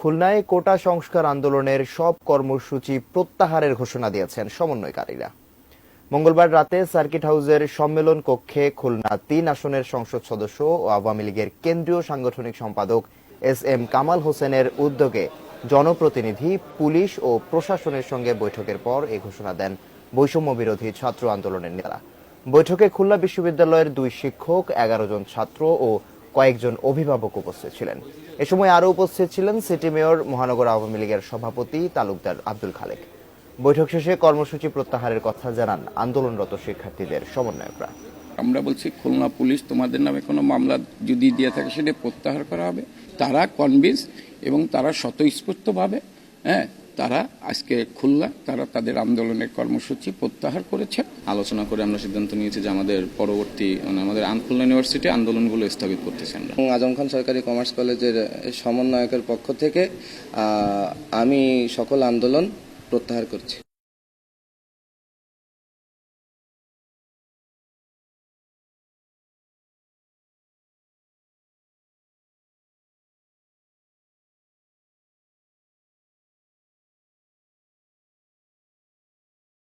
খুলনায় কোটা সংস্কার আন্দোলনের সব কর্মসূচি প্রত্যাহারের ঘোষণা দিয়েছেন সমন্বয়কারীরা। মঙ্গলবার রাতে সার্কিট হাউসের সম্মেলন কক্ষে খুলনা তিন আসনের সংসদ সদস্য ও আওয়ামী লীগের কেন্দ্রীয় সাংগঠনিক সম্পাদক এস এম কামাল হোসেনের উদ্যোগে জনপ্রতিনিধি, পুলিশ ও প্রশাসনের সঙ্গে বৈঠকের পর এই ঘোষণা দেন বৈষম্য বিরোধী ছাত্র আন্দোলনের নেতারা। বৈঠকে খুলনা বিশ্ববিদ্যালয়ের দুই শিক্ষক, এগারো জন ছাত্র ও কয়েকজন অভিভাবক উপস্থিত ছিলেন। এ সময় আরও উপস্থিত ছিলেন সিটি মেয়র, মহানগর আওয়ামী লীগের সভাপতি তালুকদার আব্দুল খালেক। বৈঠক শেষে কর্মসূচি প্রত্যাহারের কথা জানান আন্দোলনরত শিক্ষার্থীদের সমন্বয়করা। আমরা বলছি, খুলনা পুলিশ তোমাদের নামে কোনো মামলা যদি দিয়ে থাকে, সেটা প্রত্যাহার করা হবে। তারা কনভিন্স এবং তারা স্বতঃস্ফূর্তভাবে হ্যাঁ তারা আজকে খুলনা তারা তাদের আন্দোলনের কর্মসূচি প্রত্যাহার করেছে। আলোচনা করে আমরা সিদ্ধান্ত নিয়েছি যে আমাদের পরবর্তী মানে আমাদের আনখুলনা ইউনিভার্সিটি আন্দোলনগুলো স্থগিত করতেছেন আমরা। এবং আজম খান সরকারি কমার্স কলেজের সমন্বয়কের পক্ষ থেকে আমি সকল আন্দোলন প্রত্যাহার করছি।